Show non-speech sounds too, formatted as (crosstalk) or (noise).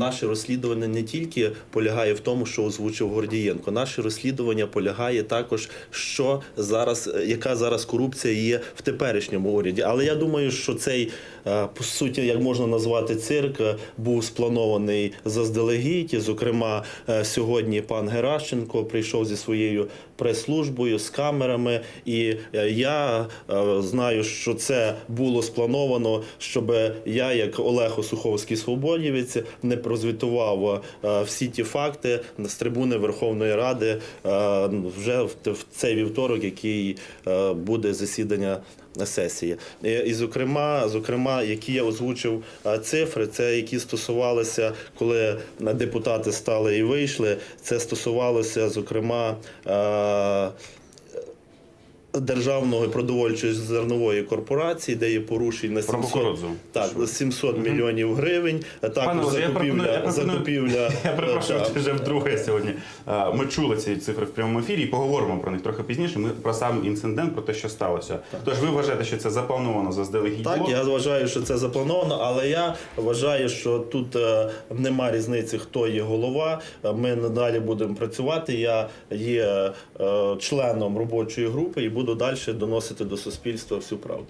Наше розслідування не тільки полягає в тому, що озвучив Гордієнко. Наше розслідування полягає також, що зараз, е, яка зараз корупція є в теперішньому уряді. Але я думаю, що цей е, по суті, як можна назвати цирк, е, був спланований заздалегідь. Зокрема, сьогодні пан Геращенко прийшов зі своєю прес-службою з камерами, і я знаю, що це було сплановано, щоб я, як Олег Осуховський свободівець, не прозвітував е, всі ті факти з трибуни Верховної Ради е, вже в цей вівторок, який е, буде засідання сесії. І, зокрема, зокрема, які я озвучив цифри, це які стосувалися, коли депутати стали і вийшли. Це стосувалося, зокрема. Державної продовольчої зернової корпорації, де є порушень на Про 700, так, 700 мільйонів гривень. Пане Також закупівля, я закупівля (laughs) Я перепрошую, вже вдруге сьогодні. Е, Ми чули ці цифри в прямому ефірі і поговоримо про них трохи пізніше. Ми про сам інцидент, про те, що сталося. Тож ви вважаєте, що це заплановано заздалегідь? Так, я вважаю, що це заплановано, але я вважаю, що тут е, нема різниці, хто є голова. Ми надалі будемо працювати. Я є е, членом робочої групи і буду далі доносити до суспільства всю правду.